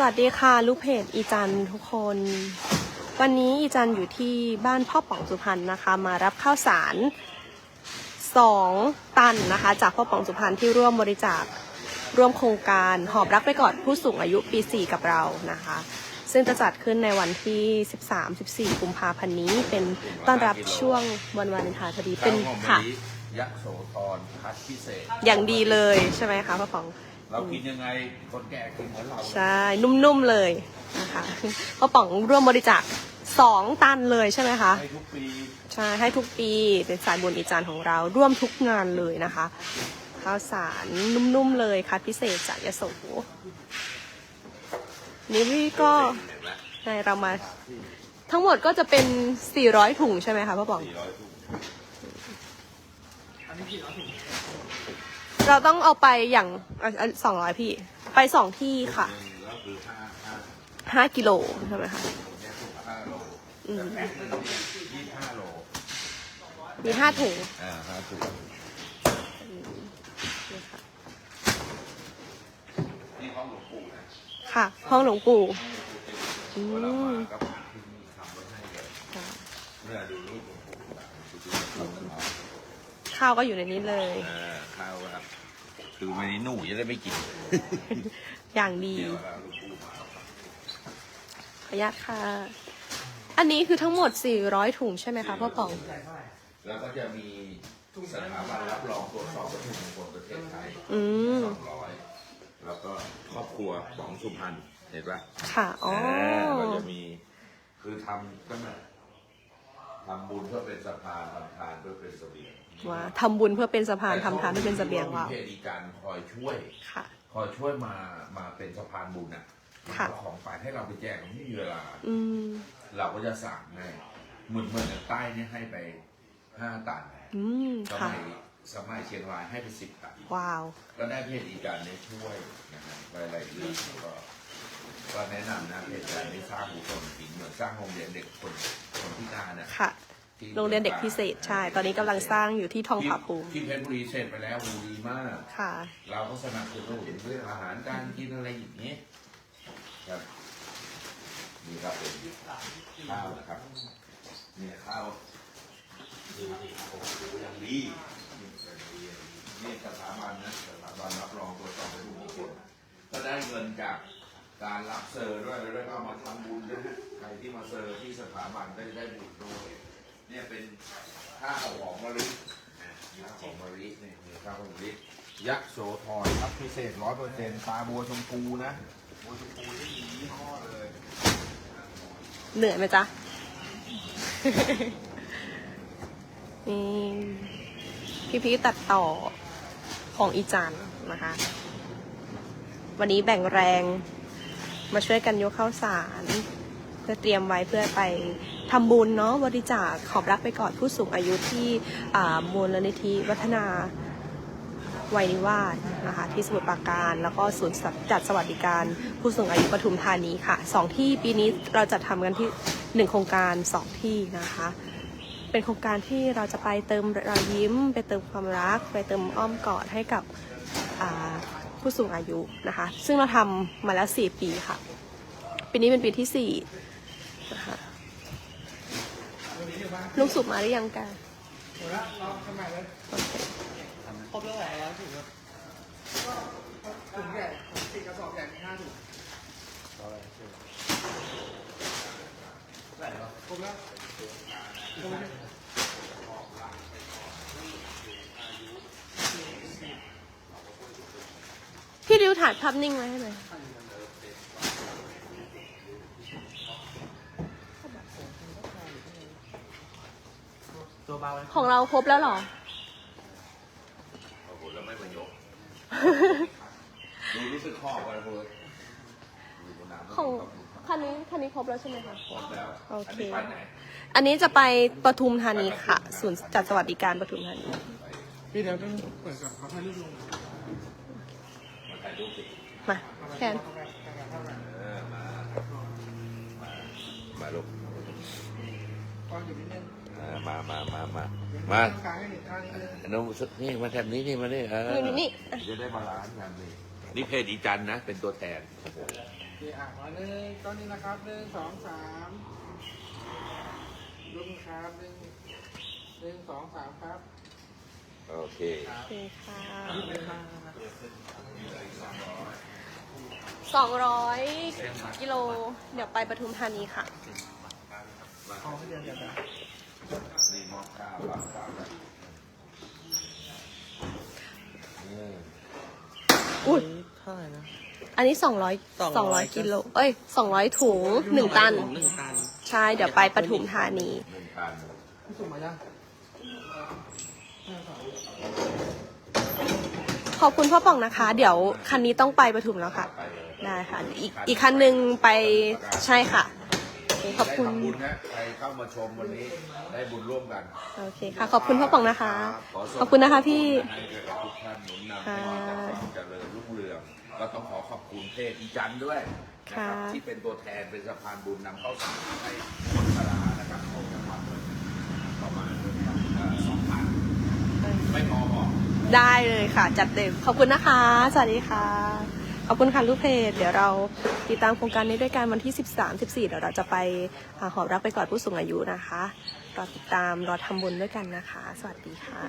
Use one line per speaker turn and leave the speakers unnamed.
สวัสดีค่ะลูกเพจอีจันทุกคน วันนี้อีจันอยู่ที่บ้านพ่อป๋องสุพรรณนะคะ มารับข้าวสารสองตันนะคะ จากพ่อป๋องสุพรรณที่ร่วมบริจาคร่วมโครงการหอบรักไปกอดผู้สูงอายุปี 4 กับเรานะคะ ซึ่งจะจัดขึ้นในวันที่ 13-14 กุมภาพันธ์นี้เป็นต้อนรับช่วงวันวาเลนไทน์พอดีเป็น
ข้าวหอมมะ
ค่ะ
ลิยะโสธรคัดพิเศษ
อย่างดีเลยใช่ไหมคะพ่อป๋อง
เรากินยังไงคนแก่กินเหมือนเรา
ใช่นุ่มๆเลยนะคะกระป๋องร่วมบริจาคสองตันเลยใช่ไหมคะ
ให้ทุกปี
ใช่ให้ทุกปีเป็นสายบุญอีจานของเราร่วมทุกงานเลยนะคะข้าวสารนุ่มๆเลยคัดพิเศษจากยโสนี่พี่ก็
เห็นไหม
ใช่เรามา ทั้งหมดก็จะเป็น 400 ถุงใช่ไหมคะพ่อป๋อง
สี่ร้อยถุง
เราต้องเอาไปอย่างสองร้อยพี่ ไปสองที่ค่ะ
หนึ่งก็คือห้าห้า
ห้ากิโลใช่ไหมคะ
เนี่ยถุงห้าโล
อืม
แต่แพ็คหนึงเนี่ยยี่สิบห้าโล
มีห้าถุง
อ่าห้าถุง
นี่ค่ะ
นี่ห้องหลวงปู่นะ
ค่ะ ห้องหลวงปู่อืม
เวลามาก็ผ่านที่นี่ทำไว้ให้เลย
ค่ะ
เนี่ยดูรูปหลวงปู่นะดูรูปหลวงปู่
ข้าวก็อยู่ในนี้เลย
เออข้าวครับ คือวันนี้หนูจะได้ไม่กิน
อย่างดี
เนี่ยเวลาหลวงปู่มา
ขออนุญาตค่ะ อันนี้คือทั้งหมด 400 ถุงใช่ไหมคะพ่อป๋อง
แล้วก็จะมีสถาบันรับรองตรวจสอบวัตถุมงคลประเทศไทย
อืม
สองร้อยแล้วก็ครอบครัวของสุพรรณเห็นปะ
ค่ะ อ๋อ
เก็จะมีคือทำก็มาทำบุญเพื่อเป็นสะพานทำทานเพื่อเป็นเสบียง
ว่าทำบุญเพื่อเป็นสะพานทำทานเพื่อเป็นเสบียง
มี
ว่าว
เพดีการคอยช่วย
ค่ะ
คอยช่วยมามาเป็นสะพานบุญอะ
ค่ะ
เอาของไปให้เราไปแจกไม่มีเวลา
อืม
เราก็จะสั่งให้เหมือนเหมือนอย่างใต้เนี่ยให้ไปห้าตัน
อืม
ส
ค่ะ
มัยสมัยเชียงรายให้ไปสิบตัน
ว้าว
ก็ได้เพจอีการนี้ช่วยนะครับหลายๆเรื่องก็ก็แนะนำนะเพจการนี้สร้างบุคคลจริงเหมือนสร้างโรงเรียนเด็กคนคนพิการนะ
ค่ะ
ที่
โรงเรียนเด็กพิเศษใช่ ตอนนี้กำลังสร้างอยู่ที่ทองผาภูมิ
ที่เพชรบุรีเสร็จไปแล้วดูดีมาก
ค่ะ
เราก็สนับสนุนเรื่องอาหารการกินอะไรอย่างนี้ครับนี่ครับเป็นข้าวนะครับเนี่ยข้าวโอ้โหอย่างดีนี่สถาบันนะสถาบันรับรองตัวจสอบวัตถุมงคลก็ได้เงินจากการรับเซอร์ด้วยแล้วก็เอามาทำบุญด้วยนะใครที่มาเซอร์ที่สถาบันได้ได้บุญด้วย เนี่ยเป็นข้าวหอมมะลิข้าวหอมมะลินี่นี่ข้าวหอมมะลิยักษ์โสธรครับพิเศษร้อยเปอร์เซ็นต์ตาบัวชมพูนะบัวชมพูที่มียี่ห้อเลย
เหนื่อยไหมจ๊ะ นี่พี่พีตัดต่อของอีจันนะคะ วันนี้แบ่งแรงมาช่วยกันยกข้าวสาร เพื่อเตรียมไว้เพื่อไป ทำบุญเนาะบริจาคขอบรับไปกอดผู้สูงอายุที่มูลนิธิวัฒนาวัยนิวาสนะคะที่สมุทรปราการ แล้วก็ศูนย์จัดสวัสดิการผู้สูงอายุปทุมธานีค่ะสองที่ปีนี้เราจะทำกันที่หนึ่งโครงการสองที่นะคะ เป็นโครงการที่เราจะไปเติมรอยยิ้ม ไปเติมความรัก ไปเติมอ้อมกอดให้กับผู้สูงอายุนะคะ ซึ่งเราทำมาแล้ว 4 ปีค่ะ ปีนี้เป็นปีที่4นะคะ ลูกสุกมาหรือยังกัน
หมดแล้วเราทำใหม่เลย
โอเค
ครบแล้วเหรอแล้วถุงครับก็ถุงใหญ่สี่กระสอบใหญ่มีห้าถุงครบแล้วครบแล้ว
พี่ดิวถ่ายภาพนิ่งไว้ให้หน่อย
ตัวเบาเลย
ของเราครบแล้วเหรอ
โอ้โหแล้วไม่มายกดูรู้สึกขอบอะไรเลยดูบนน้ำ
ของคันนี้คันนี้ครบแล้วใช่ไหมคะ
ครบแล้ว
โอเค
นนี้ไปไหน
อันนี้จะไปปทุมธานีค่ะ ศูนย์จัดสวัสดิการปทุมธานี
พี่เดี๋ยวต้องเปิดก่อนเขาถ่ายรูปลง
มาถ่ายรูปสิ
มาแคน
เออมา มา มาลูก
ก่อนอยู่นิดนึง
เออ มามามามามา
กลางให้หนึ่งข้างนิดนึง
น้องสุดนี่มาแถบนี้นี่มานี่เออ
นี่นี่นี่
จะได้บาลานซ์กันนี่นี่เพจอีจันนะ เป็นตัวแทนโอ้โห
เคอะมาหนึ่งตอนนี้นะครับหนึ่งสองสามลุกครับหนึ่งหนึ่งสองสามครับ
โอเค
โอเคค่ะ
ลุกเลยครับ
สองร้อยกิโล เดี๋ยวไปปทุมธานีค่ะ
ขอเดียวเดียวกัน
นี่มอบข้าวรับข้าวกันอืม
อุ้ย
เท่าไหร่นะ
อันนี้สองร้อยสองร้อย
200
กิโล เอ้ยสองร้อยถุงหนึ่งตัน
หนึ่งตัน
ใช่ เดี๋ยวไปปทุมธานี
หนึ่งพัน
พี่ส่งมายังห้าสอง
ขอบคุณพ่อป่องนะคะ เดี๋ยวคันนี้ต้องไปปทุมแล้วค่ะ
ไปเลย
ได้ค่ะ อีกอีกคันหนึ่งไปใช่ค่ะโอเคขอบคุณ
ได้ทำบุญนะใครเข้ามาชมวันนี้ได้บุญร่วมกัน
โอเคค่ะ ขอบคุณพ่อป่องนะคะ
ขส่ง
ขอบคุณนะคะพี่
ให้กับทุกท่านหนุนนำให้มีแต่ความเจริญรุ่งเรือง ก็ต้องขอขอบคุณเทพอีจันทร์ด้วยนะครับ
ค่ะ
ที่เป็นตัวแทนเป็นสะพานบุญนำเข้าสารให้คนชรานะครับของจังหวัดเลยประมาณสองพันไม่พอบอก
ได้เลยค่ะ จัดเต็ม ขอบคุณนะคะ สวัสดีค่ะ ขอบคุณค่ะลูกเพจเดี๋ยวเราติดตามโครงการนี้ด้วยกันวันที่ 13 14เดี๋ยวเราจะไปหาหอบรักไปกอดผู้สูงอายุนะคะรอติดตามรอทำบุญด้วยกันนะคะ สวัสดีค่ะ